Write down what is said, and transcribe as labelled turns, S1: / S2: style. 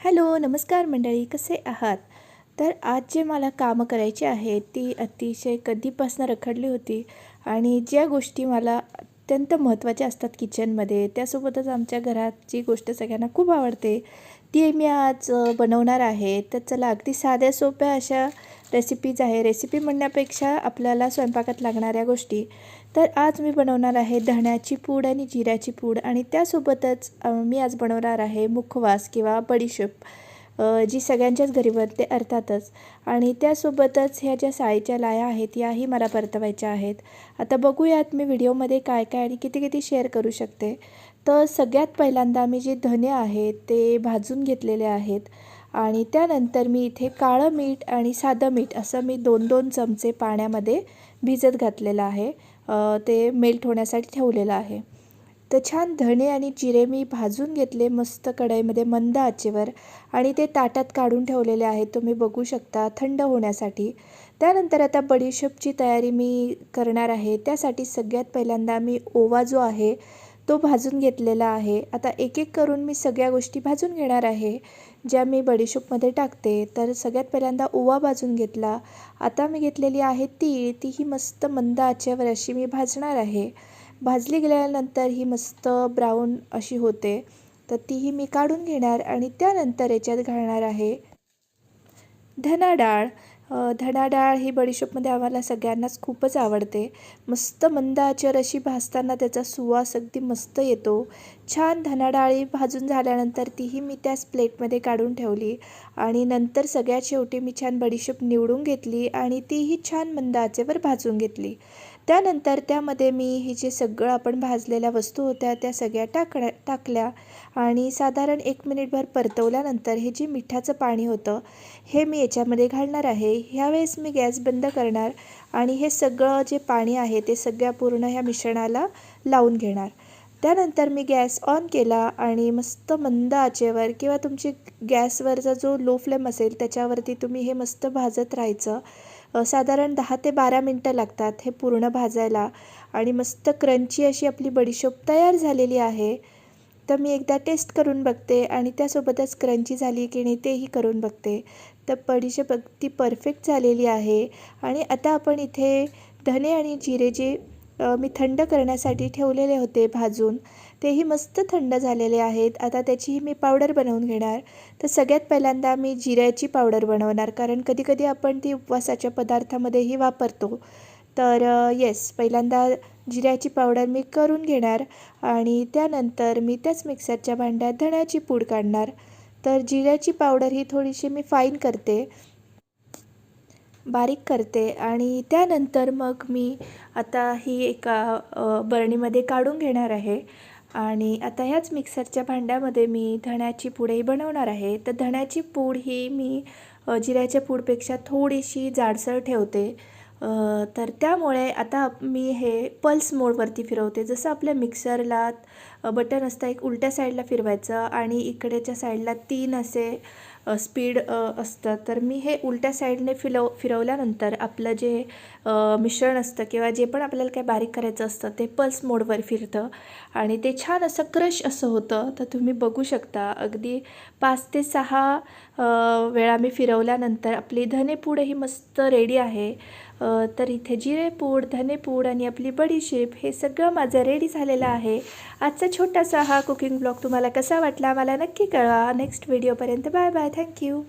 S1: Hello नमस्कार मंडळी कसे आहात? तर आज जे मला कामं करायची आहेत ती अतिशय कधीपासून रखडली होती आणि ज्या गोष्टी मला अत्यंत महत्त्वाच्या असतात किचनमध्ये त्यासोबतच आमच्या घरात जी गोष्ट सगळ्यांना खूप आवडते ती मी आज बनवणार आहे. तर चला अगदी साध्या सोप्या अशा रेसिपीज आहे. रेसिपी म्हणण्यापेक्षा आपल्याला स्वयंपाकात लागणाऱ्या गोष्टी. तर आज मी बनवणार आहे धण्याची पूड आणि जिऱ्याची पूड. आणि त्यासोबतच मी आज बनवणार आहे मुखवास किंवा बडीशेप जी सगळ्यांच्याच घरी बनते अर्थातच. आणि त्यासोबतच ह्या ज्या साळीच्या लाया आहेत याही मला परतवायच्या आहेत. आता बघूयात मी व्हिडिओमध्ये काय काय आणि किती किती शेअर करू शकते. तर सगळ्यात पहिल्यांदा मी जे धने आहेत ते भाजून घेतलेले आहेत. आणि त्यानंतर मी इथे काळं मीठ आणि साधं मीठ असं मी दोन दोन चमचे पाण्यामध्ये भिजत घातलेलं आहे. ते मेल्ट होण्यासाठी ठेवलेलं आहे. तर छान धणे आणि जिरे मी भाजून घेतले मस्त कढईमध्ये मंद आचेवर आणि ते ताटात काढून ठेवलेले आहेत तुम्ही बघू शकता थंड होण्यासाठी. त्यानंतर आता बडीशेपची तयारी मी करणार आहे. त्यासाठी सगळ्यात पहिल्यांदा मी ओवा जो आहे तो भाजून घेतलेला आहे. आता एक एक करून मी सगळ्या गोष्टी भाजून घेणार आहे. ज्या मी बडीशोपमध्ये टाकते तर सगळ्यात पहिल्यांदा ओवा भाजून घेतला. आता मी घेतलेली आहे तीळ. तीही मस्त मंद आचेवर अशी मी भाजणार आहे. भाजली गेल्यानंतर ही मस्त ब्राऊन अशी होते. तर तीही मी काढून घेणार आणि त्यानंतर याच्यात घालणार आहे धना डाळ. धडाडाळ ही बडीशेपमध्ये आम्हाला सगळ्यांनाच खूपच आवडते. मस्त मंद अशी भाजताना त्याचा सुवास अगदी मस्त येतो. छान धनाडाळी भाजून झाल्यानंतर तीही मी त्याच प्लेटमध्ये काढून ठेवली आणि नंतर सगळ्यात शेवटी मी छान बडीशेप निवडून घेतली आणि तीही छान मंद आचेवर भाजून घेतली. त्यानंतर त्यामध्ये मी हे जे सगळं आपण भाजलेल्या वस्तू होत्या त्या सगळ्या टाकण्या टाकल्या आणि साधारण एक मिनिटभर परतवल्यानंतर हे जे मिठाचं पाणी होतं हे मी याच्यामध्ये घालणार आहे. ह्यावेळेस मी गॅस बंद करणार आणि हे सगळं जे पाणी आहे ते सगळ्या पूर्ण ह्या मिश्रणाला लावून घेणार. त्यानंतर मी गॅस ऑन केला आणि मस्त मंद आचेवर किंवा तुमची गॅसवरचा जो लो फ्लेम असेल त्याच्यावरती तुम्ही हे मस्त भाजत राहायचं. साधारण दहा ते बारा मिनटं लागतात हे पूर्ण भाजायला. आणि मस्त क्रंची अशी आपली बडीशोप तयार झालेली आहे. तर मी एकदा टेस्ट करून बघते आणि त्यासोबतच क्रंची झाली की नाही तेही करून बघते. तर बडीशेप अगदी परफेक्ट झालेली आहे. आणि आता आपण इथे धने आणि जिरे जे मी थंड करण्यासाठी ठेवलेले होते भाजून. तेही मस्त थंड झालेले आहेत. आता त्याचीही मी पावडर बनवून घेणार. तर सगळ्यात पहिल्यांदा मी जिऱ्याची पावडर बनवणार कारण कधीकधी आपण ती उपवासाच्या पदार्थामध्येही वापरतो. तर येस पहिल्यांदा जिऱ्याची पावडर मी करून घेणार आणि त्यानंतर मी त्याच मिक्सरच्या भांड्यात धण्याची पूड काढणार. तर जिऱ्याची पावडर ही थोडीशी मी फाईन करते. बारीक करते आणि त्यानंतर मग मी आता ही एका बरणीमध्ये काढून घेणार आहे. आणि आता ह्याच मिक्सरच्या भांड्यामध्ये मी धण्याची पूडही बनवणार आहे. तर धण्याची पूड ही मी जिऱ्याच्या पूडपेक्षा थोडीशी जाडसर ठेवते. तर त्यामुळे आता मी हे पल्स मोडवरती फिरवते. जसं आपल्या मिक्सरला बटन असतं एक उलट्या साईडला फिरवायचं आणि इकडेच्या साईडला तीन असे स्पीड असतं. तर मी हे उलट्या साईडने फिरव फिरवल्यानंतर आपलं जे मिश्रण असतं किंवा जे पण आपल्याला काही बारीक करायचं असतं ते पल्स मोडवर फिरतं. आणि ते छान असं क्रश असं होतं. तर तुम्ही बघू शकता. अगदी पाच ते सहा वेळा मी फिरवल्यानंतर आपली धनेपूडही मस्त रेडी आहे. तर इथे जिरेपूड धनेपूड आणि आपली बडीशेप हे सगळं माझं रेडी झालेलं आहे. आजचा छोटासा हा कुकिंग ब्लॉग तुम्हाला कसा वाटला? मला नक्की कळवा. नेक्स्ट व्हिडिओपर्यंत बाय बाय थँक्यू